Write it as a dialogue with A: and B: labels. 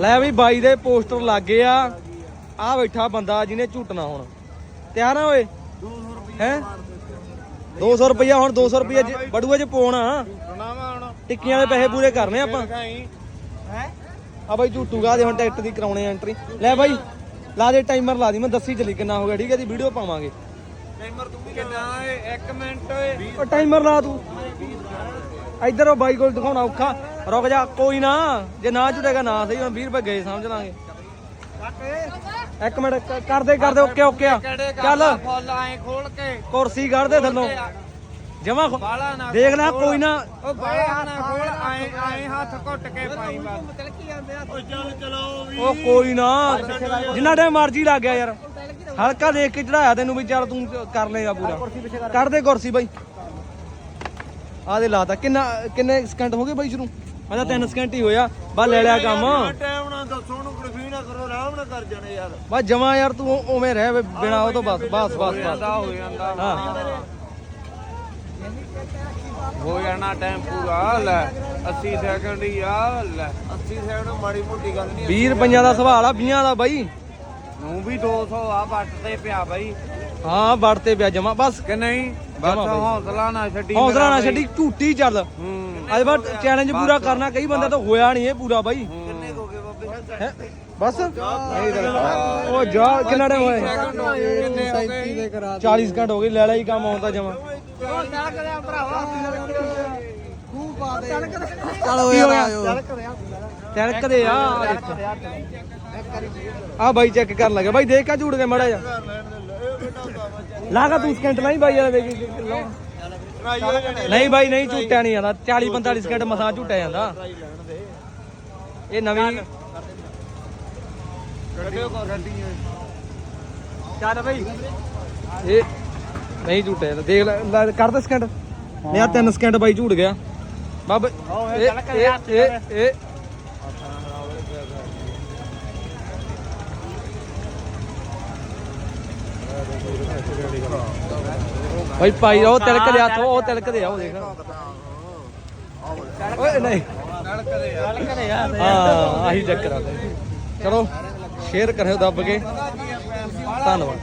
A: ਲੈ ਵੀ ਬਾਈ ਦੇ ਪੋਸਟਰ ਲੱਗੇ ਆ। ਆ ਬੈਠਾ ਬੰਦਾ ਜਿਹਨੇ ਝੂਟਣਾ ਹੁਣ। ਤਿਆਰ ਆ ਓਏ?
B: 200 ਰੁਪਏ
A: ਹੈ 200 ਰੁਪਇਆ ਹੁਣ 200 ਰੁਪਇਆ ਬੜੂਏ ਚ ਪਾਉਣਾ ਟਿੱਕੀਆਂ ਦੇ ਪੈਸੇ ਪੂਰੇ ਕਰਨੇ ਆਪਾਂ।
C: ਹੈ?
A: ਆ ਬਾਈ ਝੂਟੂਗਾ ਦੇ ਹੁਣ ਟਿਕਟ ਦੀ ਕਰਾਉਣੇ ਐਂਟਰੀ ਲੈ ਬਾਈ ਲਾ ਦੇ ਟਾਈਮਰ ਲਾ ਦੀ ਮੈਂ ਦੱਸੀ ਚੱਲੀ ਕਿੰਨਾ ਹੋ ਗਿਆ ਠੀਕ ਹੈ ਦੀ ਵੀਡੀਓ ਪਾਵਾਂਗੇ।
B: ਟਾਈਮਰ ਤੂੰ ਵੀ ਕਿੰਨਾ ਓਏ 1 ਮਿੰਟ ਓਏ।
A: ਉਹ ਟਾਈਮਰ ਲਾ ਤੂੰ। ਇੱਧਰ ਉਹ ਬਾਈ ਕੋਲ ਦਿਖਾਉਣਾ ਔਖਾ। ਰੁਕ ਜਾ ਕੋਈ ਨਾ। ਜੇ ਨਾ ਝੁਟੇਗਾ ਨਾ ਸਹੀ ਹੁਣ 20 ਰੁਪਏ ਗਏ ਸਮਝ ਲਾਂਗੇ। ਇੱਕ ਮਿੰਟ ਕ- ਕਰਦੇ ਕਰਦੇ ਓਕੇ ਓਕੇ ਆ। ਚੱਲ।
B: ਫੁੱਲ ਐ ਖੋਲ ਕੇ?
A: ਕੁਰਸੀ ਕੱਢ ਦੇ ਥੱਲੋਂ। ਜਮਾ
B: ਬਾਲਾ ਨਾ
A: ਦੇਖ ਲੈ ਕੋਈ ਨਾ।
B: ਉਹ ਬਾਲਾ ਨਾ ਖੋਲ ਐ ਐ ਹੱਥ ਘੁੱਟ ਕੇ ਪਾਈ ਬਸ।
C: ਤਿਲਕੀ ਜਾਂਦੇ ਆ
B: ਓ ਚੱਲ ਚਲਾਓ ਵੀ।
A: ਉਹ ਕੋਈ ਨਾ। ਜਿੰਨਾ ਟਾਈਮ ਮਰਜ਼ੀ ਲੱਗ ਗਿਆ ਯਾਰ। ਹਲਕਾ ਦੇਖ ਕੇ ਚੜਾਇਆ ਤੈਨੂੰ ਵੀ ਚੱਲ ਤੂੰ ਕਰ ਲੇਗਾ ਪੂਰਾ। ਕੱਢ ਦੇ ਕੁਰਸੀ ਬਾਈ। ਆ ਦੇ ਲਾਤਾ। ਕਿੰਨਾ ਕਿੰਨੇ ਸਕਿੰਟ ਹੋ ਗਏ ਬਾਈ ਸ਼ੁਰੂ? ਮੈਂ ਤਾਂ 3 ਸਕਿੰਟ ਹੀ ਹੋਇਆ। ਬਾ ਲੈ ਲਿਆ ਕੰਮ।
B: ਟਾਈਮ ਨਾਲ ਦੱਸੋ ਨੂੰ ਕੁਲਫੀ ਨਾ ਕਰੋ ਆਰਾਮ ਨਾਲ ਕਰ ਜਾਣੇ ਯਾਰ।
A: ਬਸ ਜਮਾ ਯਾਰ ਤੂੰ ਉਵੇਂ ਰਹਿ ਬਿਨਾ ਉਹ ਤੋਂ ਬਸ ਬਸ ਬਸ ਬਸ।
B: ਹੋ ਜਾਂਦਾ।
A: ਹਾਂ।
B: ਹੋ ਜਾਣਾ ਟਾਈਮ ਪੂਰਾ ਲੈ 80 ਸੈਕਿੰਡ ਹੀ ਆ ਲੈ। 80 ਸੈਕਿੰਡ ਮਾੜੀ ਮੋਟੀ ਗੱਲ ਨਹੀਂ
A: 20 ਰੁਪਈਆਂ ਦਾ ਸਵਾਲ ਆ 20 ਦਾ ਬਾਈ।
B: ਨੂੰ ਵੀ 200 ਆ ਵੱਟ ਤੇ ਪਿਆ ਬਾਈ।
A: ਹਾਂ ਵੜ ਤੇ ਪਿਆ ਜਮਾ ਬਸ।
B: ਕਿ ਨਹੀਂ? ਬਸ
A: ਜਮਾਂ ਬਾਈ।
B: ਹੌਸਲਾ ਨਾ ਛੱਡੀ
A: ਹੌਸਲਾ ਨਾ
B: ਮੇਰਾ
A: ਛੱਡੀ ਝੂਟੀ ਚੱਲ।
B: ਹੂੰ।
A: ਅੱਜ ਬਾਅਦ ਚੈਲੰਜ ਪੂਰਾ ਕਰਨਾ ਕਈ ਬੰਦੇ ਤਾਂ ਹੋਇਆ ਨਹੀਂ ਇਹ ਪੂਰਾ ਬਾਈ।
B: ਕਿੰਨੇ ਹੋ ਗਏ ਬਾਬੇ?
A: ਹੈਂ? ਬਸ। ਉਹ ਜਾ ਕਿੰਨਾ ਟਾਈਮ ਹੋਇਆ?
B: ਸੈਕਿੰਡ ਹੋ ਗਏ ਕਿੰਨੇ ਹੋ ਗਏ?
A: 40 ਸਕਿੰਟ ਹੋ ਗਏ ਲੈ ਲਈ ਕੰਮ ਆਉਂਦਾ ਜਮਾ।
C: ਉਹ ਕਰਿਆ ਭਰਾਵਾ। ਪਾ ਦੇ। ਚੱਲ
A: ਦੇਖੋ ਆ। ਬਾਈ ਚੈੱਕ ਕਰਨ ਲੱਗਾ। ਬਾਈ ਦੇਖ ਕਾ ਝੂੜ ਕੇ ਮੜਾ ਜਾ ਲਾਗਾ ਤੂੰ ਸਕਿੰਟ ਨਹੀਂ ਬਾਈ ਯਾਰ ਵੇਖ ਨਹੀਂ ਬਾਈ ਨਹੀਂ ਝੂਟਿਆ ਨਹੀਂ ਜਾਂਦਾ। 40 45 ਸਕਿੰਟ ਮਸਾਂ ਝੂਟਿਆ ਜਾਂਦਾ। ਇਹ ਨਵੀਂ ਚੱਲ ਬਾਈ। ਇਹ ਨਹੀਂ ਝੂਟਿਆ ਦੇਖ ਲੈ ਕਰ ਦੇ ਸਕਿੰਟ। ਨਹੀਂ ਆ 3 ਸਕਿੰਟ ਬਾਈ ਝੂੜ ਗਿਆ। ਬਾਬ ਇਹ ਇਹ ਇਹ ਇਹ ਭਾਈ, ਉਹ ਤਿਲਕ ਦੇ ਹੱਥ, ਉਹ ਤਿਲਕ ਦੇ ਆ, ਉਹ ਦੇਖ। ਓਏ, ਨਹੀਂ।
B: ਕਦੇ ਆ
A: ਹਾਂ, ਆਹੀ ਚੱਕਰ ਆ। ਚਲੋ, ਸ਼ੇਅਰ ਕਰਿਓ ਦੱਬ ਕੇ। ਧੰਨਵਾਦ।